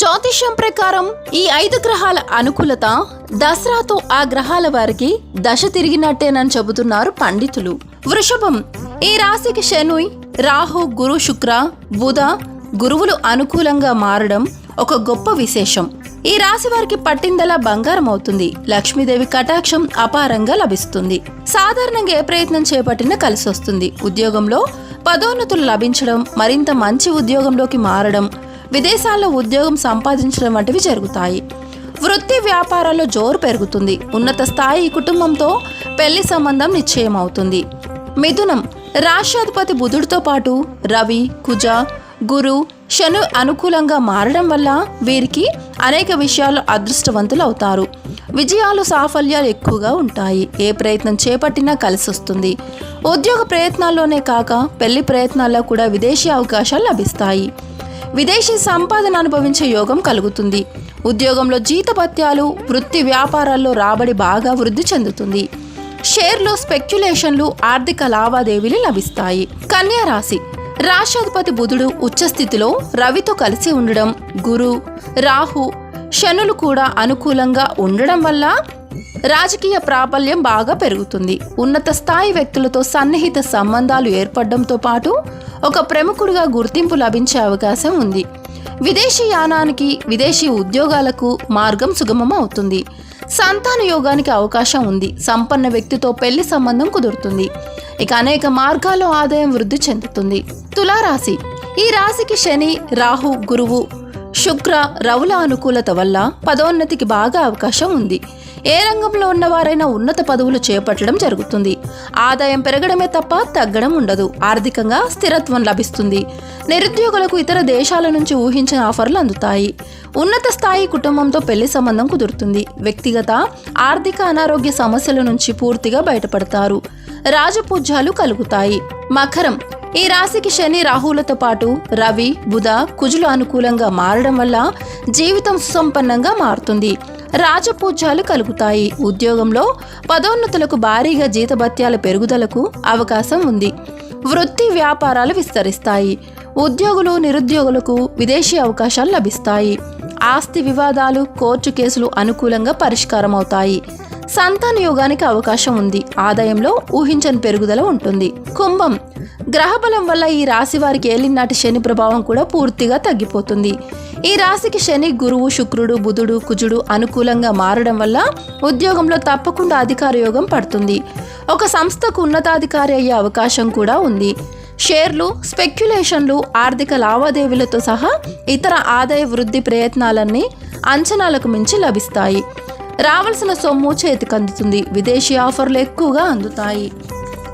జ్యోతిష్యం ప్రకారం ఈ ఐదు గ్రహాల అనుకూలత దసరాతో ఆ గ్రహాల వారికి దశ తిరిగినట్టేనని చెబుతున్నారు పండితులు. వృషభం ఈ రాశికి శనుయ్ రాహు గురు శుక్ర బుధ గురువులు అనుకూలంగా మారడం ఒక గొప్ప విశేషం. ఈ రాశి వారికి పట్టిందలా బంగారం అవుతుంది. లక్ష్మీదేవి కటాక్షం అపారంగా లభిస్తుంది. సాధారణంగా ఏ ప్రయత్నం చేపట్టినా కలిసి వస్తుంది ఉద్యోగంలో పదోన్నతులు లభించడం మరింత మంచి ఉద్యోగంలోకి మారడం విదేశాల్లో ఉద్యోగం సంపాదించడం వంటివి జరుగుతాయి. వృత్తి వ్యాపారాల్లో జోరు పెరుగుతుంది. ఉన్నత స్థాయి కుటుంబంతో పెళ్ళి సంబంధం నిశ్చయం అవుతుంది మిథునం రాష్ట్రాధిపతి బుధుడితో పాటు రవి కుజ గురు శను అనుకూలంగా మారడం వల్ల వీరికి అనేక విషయాలు అదృష్టవంతులు అవుతారు విజయాలు సాఫల్యాలు ఎక్కువగా ఉంటాయి. ఏ ప్రయత్నం చేపట్టినా కలిసి వస్తుంది. ఉద్యోగ ప్రయత్నాల్లోనే కాక పెళ్ళి ప్రయత్నాల్లో కూడా విదేశీ అవకాశాలు లభిస్తాయి. విదేశీ సంపాదన అనుభవించే యోగం కలుగుతుంది. ఉద్యోగంలో జీతభత్యాలు వృత్తి వ్యాపారాల్లో రాబడి బాగా వృద్ధి చెందుతుంది. షేర్లు స్పెక్యులేషన్లు ఆర్థిక లావాదేవీలు లభిస్తాయి. కన్యా రాశి. రాష్ట్రాధిపతి బుధుడు ఉచ్చస్థితిలో రవితో కలిసి ఉండడం గురు రాహు శనులు కూడా అనుకూలంగా ఉండడం వల్ల రాజకీయ ప్రాబల్యం బాగా పెరుగుతుంది. ఉన్నత స్థాయి వ్యక్తులతో సన్నిహిత సంబంధాలు ఏర్పడడంతో పాటు ఒక ప్రముఖుడిగా గుర్తింపు లభించే అవకాశం ఉంది. విదేశీ యానానికి విదేశీ ఉద్యోగాలకు మార్గం సుగమం అవుతుంది. సంతాన యోగానికి అవకాశం ఉంది. సంపన్న వ్యక్తితో పెళ్ళి సంబంధం కుదురుతుంది. ఇక అనేక మార్గాల్లో ఆదాయం వృద్ధి చెందుతుంది. తులారాశి. ఈ రాశికి శని రాహు గురువు శుక్ర రవుల అనుకూలత వల్ల పదోన్నతికి బాగా అవకాశం ఉంది. ఏ రంగంలో ఉన్నవారైనా ఉన్నత పదవులు చేపట్టడం జరుగుతుంది. ఆదాయం పెరగడమే తప్ప తగ్గడం ఉండదు. ఆర్థికంగా స్థిరత్వం లభిస్తుంది. నిరుద్యోగులకు ఇతర దేశాల నుంచి ఊహించిన ఆఫర్లు అందుతాయి. ఉన్నత స్థాయి కుటుంబంతో పెళ్ళి సంబంధం కుదురుతుంది. వ్యక్తిగత ఆర్థిక అనారోగ్య సమస్యల నుంచి పూర్తిగా బయటపడతారు. రాజపూజ్యాలు కలుగుతాయి. మకరం ఈ రాశికి శని రాహులతో పాటు రవి బుధ కుజులు అనుకూలంగా మారడం వల్ల జీవితం సుసంపన్నంగా మారుతుంది. రాజపూజ్యాలు కలుగుతాయి. ఉద్యోగంలో పదోన్నతులకు భారీగా జీతభత్యాల పెరుగుదలకు అవకాశం ఉంది. వృత్తి వ్యాపారాలు విస్తరిస్తాయి. ఉద్యోగులు నిరుద్యోగులకు విదేశీ అవకాశాలు లభిస్తాయి. ఆస్తి వివాదాలు కోర్టు కేసులు అనుకూలంగా పరిష్కారం అవుతాయి సంతాన యోగానికి అవకాశం ఉంది. ఆదాయంలో ఊహించని పెరుగుదల ఉంటుంది. కుంభం. గ్రహబలం వల్ల ఈ రాశి వారికి ఏలినాటి శని ప్రభావం కూడా పూర్తిగా తగ్గిపోతుంది. ఈ రాశికి శని గురువు శుక్రుడు బుధుడు కుజుడు అనుకూలంగా మారడం వల్ల ఉద్యోగంలో తప్పకుండా అధికార యోగం పడుతుంది. ఒక సంస్థకు ఉన్నతాధికారి అయ్యే అవకాశం కూడా ఉంది. షేర్లు స్పెక్యులేషన్లు ఆర్థిక లావాదేవీలతో సహా ఇతర ఆదాయ వృద్ధి ప్రయత్నాలన్నీ అంచనాలకు మించి లభిస్తాయి. రావాల్సిన సొమ్ము చేతికి అందుతుంది విదేశీ ఆఫర్లు ఎక్కువగా అందుతాయి.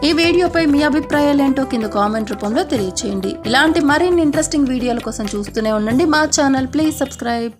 ఈ వీడియోపై మీ అభిప్రాయాలు ఏంటో కింద కామెంట్ రూపంలో తెలియచేయండి. ఇలాంటి మరిన్ని ఇంట్రెస్టింగ్ వీడియోల కోసం చూస్తూనే ఉండండి. మా ఛానల్ ప్లీజ్ సబ్స్క్రైబ్.